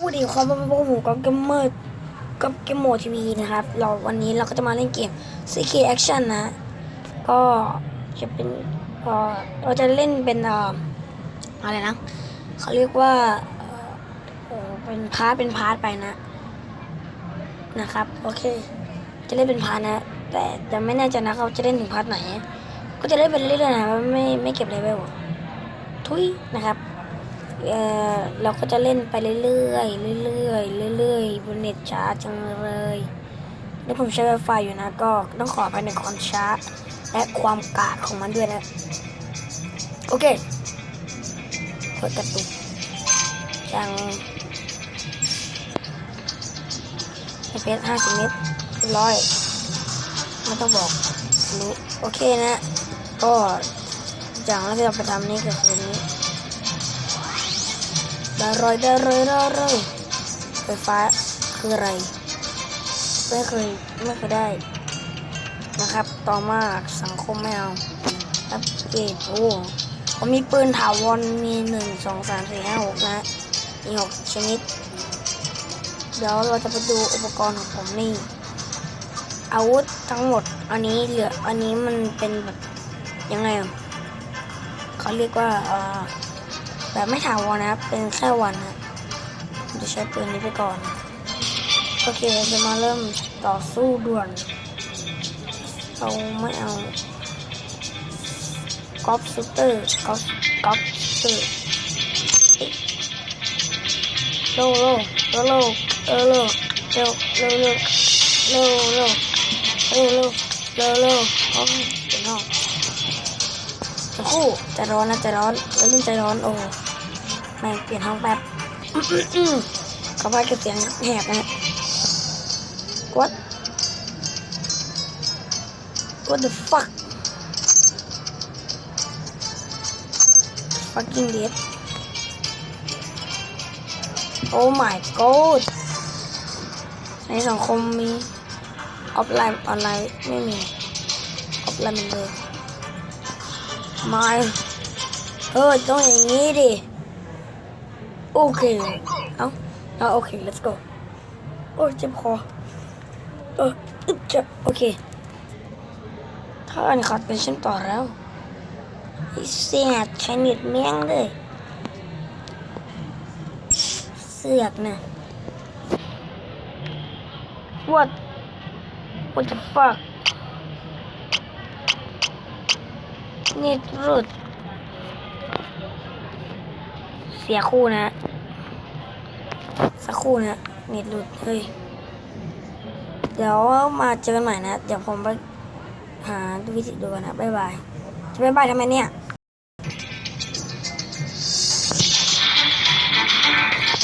พูดถึงความเป็นพวกผมกับเกมเมอร์กับเกมโมทีวีนะครับ เราวันนี้เราก็จะมาเล่นเกม CK Action นะ ก็จะเป็นเออเราจะเล่นเป็นเอ่ออะไรนะเขาเรียกว่าเออเป็นพาร์ทเป็นพาร์ทไปนะ นะครับ โอเค จะเล่นเป็นพาร์ทนะ แต่แต่ไม่แน่ใจนะเขาจะเล่นถึงพาร์ทไหน ก็จะเล่นไปเรื่อยๆนะไม่ไม่เก็บเลเวลทุยนะครับ เราก็จะเล่นไปเรื่อยๆเรื่อยๆเรื่อยๆบนเน็ตช้าจังเลยแล้วผมใช้ Wi-Fi อยู่นะก็ต้องขออภัยในความช้า และความกากของมันด้วยนะ โอเคเปิดกระตุกจังเพชรห้าสิบเมตรร้อยไม่ต้องบอกรู้โอเคนะ ก็อย่างแรกที่เราไปทำนี่ก็คือนี้ ได้เลยได้เลยได้เลยไฟฟ้าคืออะไรไม่เคยไม่เคยได้ นะครับ ต่อมาสังคมไม่เอาอัปเกรดโอ้ผมมีปืนถาวรมีหนึ่งสองสามสี่ห้าหกนะมีหกชนิด เดี๋ยวเราจะไปดูอุปกรณ์ของผมนี่ อาวุธทั้งหมด อันนี้เหลือ อันนี้มันเป็นแบบยังไงเขาเรียกว่าอ่อ แบบไม่ถาวรนะครับ เป็นแค่วันนะจะใช้ปืนนี้ไปก่อน โอเคจะมาเริ่มต่อสู้ด่วนเราไม่เอากอล์ฟซูเตอร์กอล์ฟกอล์ฟซูเตอร์โลโลโลโลโลโลโลโลโลโลโลโลโลโลโลโลโอ้ยเป็นห้องสักครู่ใจร้อนนะใจร้อนเอ้ยมันใจร้อนโอ้ แม่งเปลี่ยนห้องแป๊บขอพายกับเสียงแหบนะฮะ what what the fuck fucking dead oh my god ในสังคมมีออฟไลน์ออนไลน์ไม่มีออฟไลน์เหมือนเดิมมาเออต้องอย่างนี้ดิ โอเค เอาเอาโอเค let's go โอ้ยเจ็บคอเอออึ๊บจะโอเค ถ้าอันขาดเป็นเช่นต่อแล้วไอ้เสียดชนิดเมี่ยงเลย เสือกนะ what what the fuck นี่รุด เสียคู่นะ สักคู่นะเน็ตหลุดเฮ้ยเดี๋ยวมาเจอกันใหม่นะ เดี๋ยวผมไปหาดูวิธีดูกันนะ บ๊ายบาย จะบ๊ายบายทำไมเนี่ย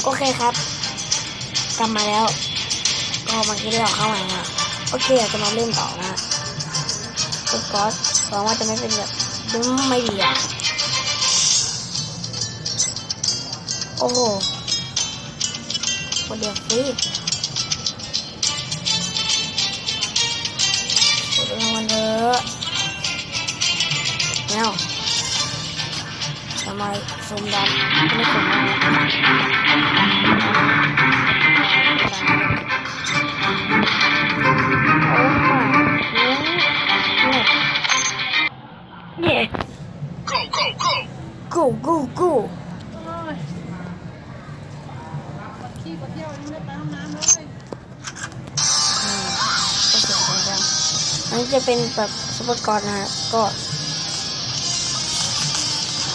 โอเคครับ กลับมาแล้ว ก็มาคิดได้ออกเข้ามานะโอเคจะมาเล่นต่อนะก็ก็หวังว่าจะไม่เป็นแบบไม่ดีอะ โอ้โหคนเดียวฟรีสุดรางวัลเถอะแมวทำไมซูมดำไม่ถึงมาโอ้มาเย้ go go go ขี้กว่าเที่ยวยังไม่ได้ไปห้องน้ำเลยก็เสียงดังอันนี้จะเป็นแบบซุปอร์ตกอร์นะฮะก็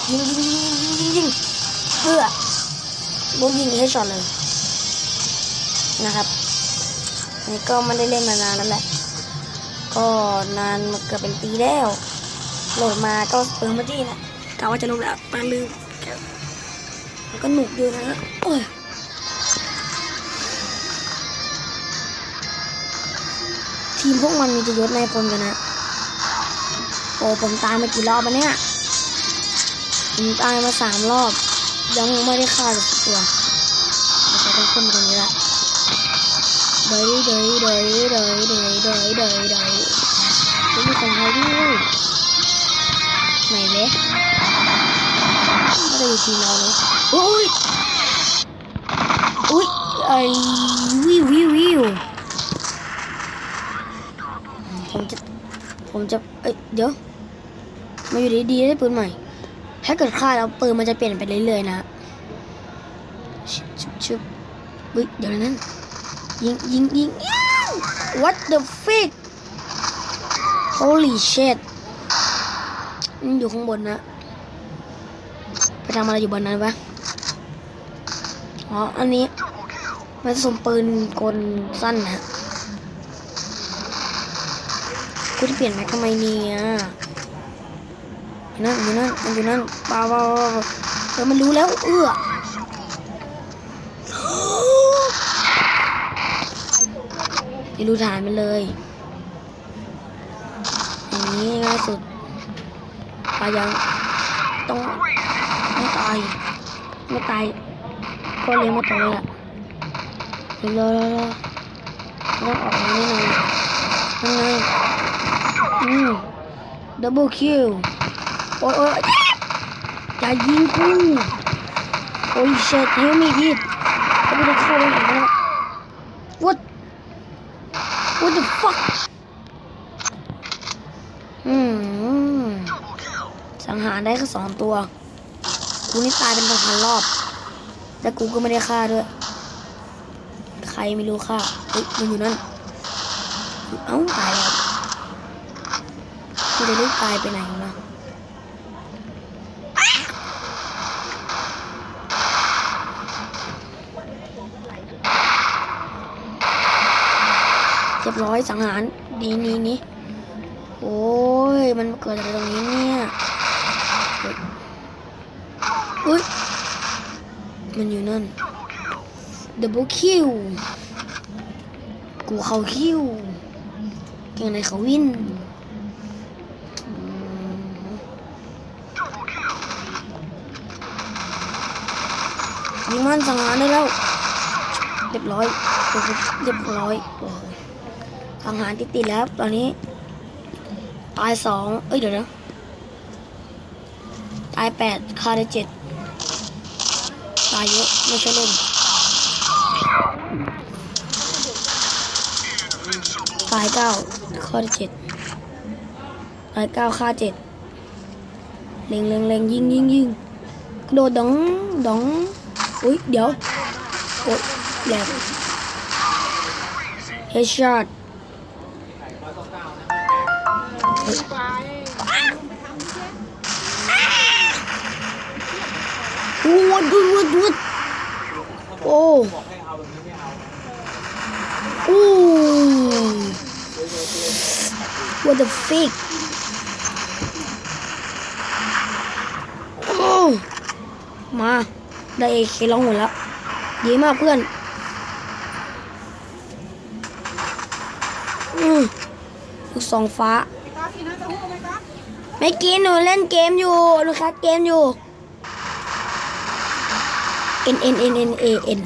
ยิงยิงยิงยิงยิงยิงเพื่อโดนยิงให้ช็อตเลยนะครับอันนี้ก็ไม่ได้เล่นมานานแล้วแหละ ก็นานมาเกือบเป็นปีแล้วโหลดมาก็เปิดมาที่นะกะว่าจะลงแล้วมาลืมแล้วก็หนุกดีนะฮะโอ้ย ทีมพวกมันมีจะยศในพลกันนะโอ้ผมตายมากี่รอบแล้วเนี่ยผมตายมาสามรอบ ยังไม่ได้ฆ่าตัวเราจะต้องขึ้นมาตรงนี้ละเดยเดยเดยเดยเดยเดยเดยเดยไม่มีของใครด้วยไหนเละไม่ได้อยู่ทีมเราเลยอุ้ยอุ้ยไอวิววิววิวผมจะ ผมจะ เอ้ย เดี๋ยว มาอยู่ดีๆได้ปืนใหม่ ถ้าเกิดฆ่าแล้วปืนมันจะเปลี่ยนไปเรื่อยๆนะชุบชุบเดี๋ยวนั้น ยิงยิงยิง What the fuck Holy shit มันอยู่ข้างบนนะ ไปทำอะไรอยู่บนนั้นวะ อ๋อ อันนี้ มันสมปืนกลสั้นนะ กูจะเปลี่ยนแม็กทำไมเนี่ยอยู่นั่นอยู่นั่นมันอยู่นั่นปาเปาเปล่าเออมันรู้แล้วเอื้ออย่าดูฐานมันเลยอย่างนี้ง่ายสุดตายยังต้องไม่ตายไม่ตายก็เลี้ยงมาตัวเลยล่ะเร็วเร็วเร็วเร็วต้องออกมาแน่นอนยังไงอืม ดับเบิลคิวโอ้ยอ้ยอย่ายิงกูโอ้ยเช็ดเฮลมีพีดก็ไม่ได้เข้าไปเห็นแล้ว what what the fuck อืมสังหารได้แค่สองตัว กูนี่ตายเป็นพันรอบ แต่กูก็ไม่ได้ฆ่าด้วย ใครไม่รู้ฆ่าเฮ้ยมันอยู่นั่น เอ้าตายแล้ว กูจะรีบตายไปไหนวะเรียบร้อยสังหารดีนี้นี้โอ้ย มันเกิดอะไรตรงนี้เนี่ยเฮ้ยเฮ้ยมันอยู่นั่น double kill กูเขาคิวเก่งในเขาวิน ยิงมันสังหารได้แล้วเรียบร้อยเรียบร้อยสังหารติดติดแล้วตอนนี้ ตายสองเอ้ยเดี๋ยวนะตายแปดฆ่าได้เจ็ดตายเยอะไม่ใช่เล่นตายเก้าข้อที่เจ็ดตายเก้าฆ่าเจ็ดเล็งเล็งเล็งยิงยิงยิงกระโดดดองดอง อุ้ยเดี๋ยวโอ๊ยแหลกเฮดช็อตไปวุดวุดวุดวุดโอ้โอ้ what the fuck โอ้ มา ได้เอเคร้องหมดแล้วดีมากเพื่อนอืมลูกสองฟ้า ไม่กินหนูเล่นเกมอยู่หนูคัดเกมอยู่ N N N N A N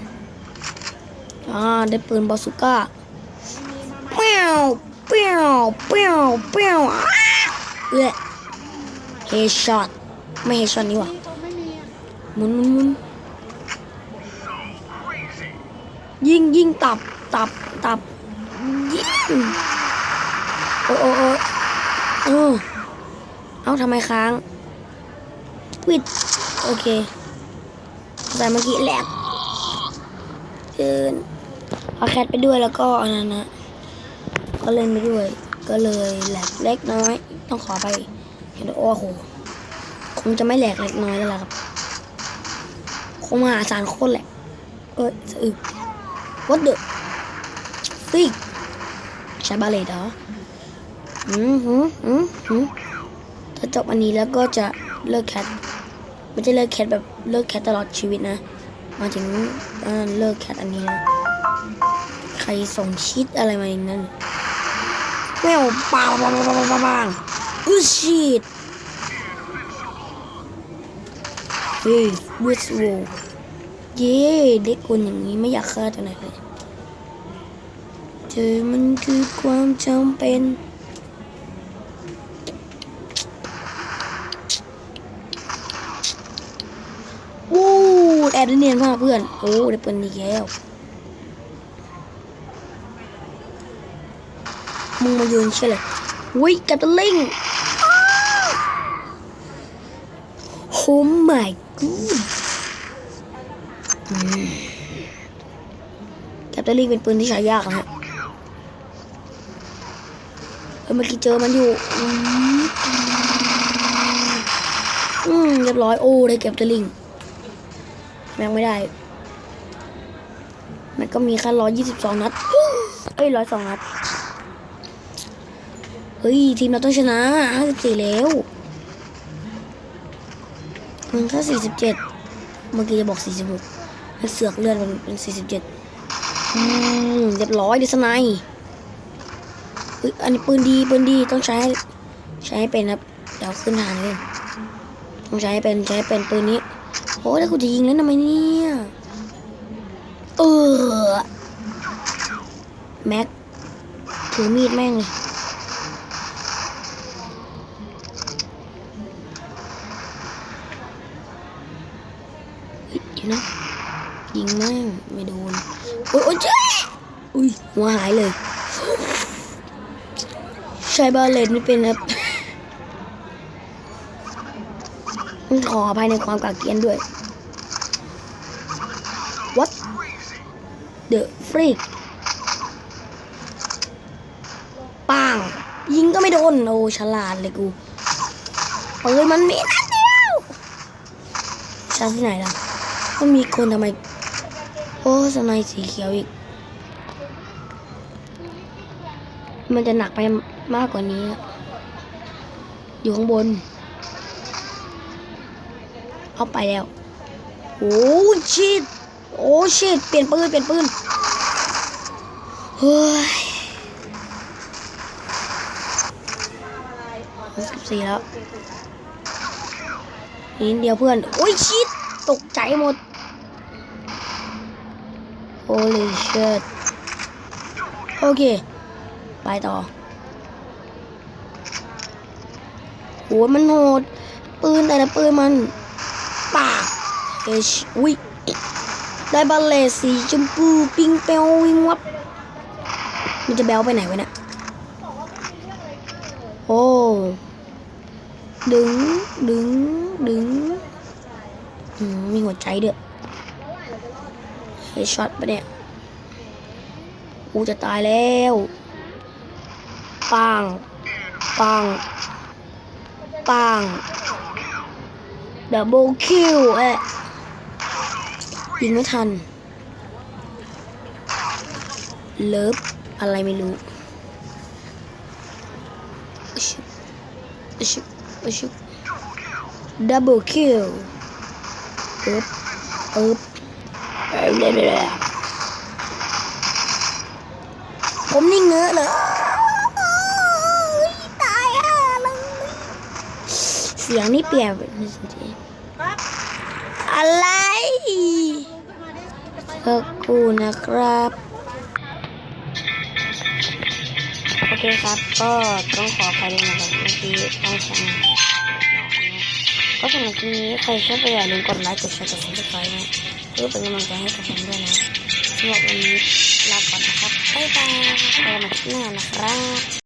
อ่าได้ปืนบาสุก้าเปี้ยวเปี้ยวเปี้ยวเปี้ยวเอ้ยเฮช็อตไม่เฮช็อตนี่หว่าที่เขาไม่มีอะหมุนหมุนหมุน ยิ่งยิ่งตับตับตับยิงโอ้โอ้โอ้เออเอาทำไมค้างวิดโอเคแต่เมื่อกี้แหลกเกินเอาแคทไปด้วยแล้วก็อันนั้นนะก็เล่นไปด้วย ก็เลยแหลกเล็กน้อย ต้องขอไปเห็นโอ้โหคงจะไม่แหลกเล็กน้อยแล้วล่ะครับ คงมหาศาลโคตรแหละเอ้ยสะอึก what the freak ใช้บาเลตเหรออืมหืมอืมหืมถ้าจบอันนี้แล้วก็จะเลิกแคทไม่ใช่เลิกแคทแบบเลิกแคทตลอดชีวิตนะ มาถึงเออเลิกแคทอันนี้นะใครส่งชิดอะไรมาอย่างนั้นแมวปังปังปังปังปังปังอู้ชิดเฮ้ยวิสโว เย้เด็กคนอย่างนี้ไม่อยากฆ่าตัวไหนเลยเจอมันคือความจำเป็นวู้แอบเนียนมากเพื่อน โอ้ได้เปิดนี่แล้วมึงมายืนใช่เลยวิกับตะลิงโอ้ my god แกปเตอร์ลิงเป็นปืนที่ใช้ยากนะฮะเฮ้ยเมื่อกี้เจอมันอยู่ อืมเรียบร้อยโอ้ได้แกปเตอร์ลิง แม่งไม่ได้ มันก็มีแค่ร้อยยี่สิบสองนัด เอ้ยร้อยสองนัด เฮ้ย ทีมเราต้องชนะห้าสิบสี่แล้วมันแค่สี่สิบเจ็ดเมื่อกี้จะบอกสี่สิบหก เสือกเลื่อนมันเป็นสี่สิบเจ็ดอืมเรียบร้อยดิสไนด์เฮ้ยอันนี้ปืนดีปืนดีต้องใช้ใช้ให้เป็นครับเดี๋ยวขึ้นทางเลยต้องใช้ให้เป็นใช้ให้เป็นปืนนี้โอ้แล้วกูจะยิงแล้วทำไมเนี่ยเออแม็กถือมีดแม่งเลย แม่งไม่โดนโอ้ยโอ้ยเจ๊อุ้ยหัวหายเลย ใช้บาเลนไม่เป็นครับขออภัยในความกากเกียนด้วย what the freak ปังยิงก็ไม่โดน โอ้ฉลาดเลยกูเอ้ยมันมีนัดเดียวชาที่ไหนล่ะมันมีคนทำไม โอ้สไนด์สีเขียวอีก มันจะหนักไปมากกว่านี้ อยู่ข้างบน เอาไปแล้ว โอ้ชิดโอ้ชิดเปลี่ยนปืน เปลี่ยนปืน เฮ้ยสิบสี่แล้วนิดเดียวเพื่อน โอ้ยชิดตกใจหมด Holy shit โอเค ไปต่อโหมันโหด ปืนแต่ละปืนมันป่าเอชวิได้บาเลสีชมพูปิงเปลวิงวับ มันจะแบลไปไหนวะเนี่ยโอ้ดึง ดึง ดึงมีหัวใจเด้ว ยเฮช็อตปะเนี่ย กูจะตายแล้ว ปัง ปัง ปัง ดับเบิลคิวเอ๊ะยิงไม่ทัน เลิฟอะไรไม่รู้ชุบชุบอึชุบดับเบิลคิวอึบอึบเอ้ยเรื่อย ผมนี่เงอะเลยตายอะเลยเสียงนี่เปลี่ยนเป็นจริงปั๊บอะไรสักครู่นะครับ โอเคครับ ก็ต้องขออภัยด้วยนะครับเมื่อกี้ต้องใช้ก็สำหรับคลิปนี้ใครชอบก็อย่าลืมกดไลค์กดแชร์กดซับสไครต์นะ เพื่อเป็นกำลังใจให้กับผมด้วยนะสำหรับวันนี้ลาก่อนนะครับบ๊ายบายเจอกันใหม่หน้านะครับ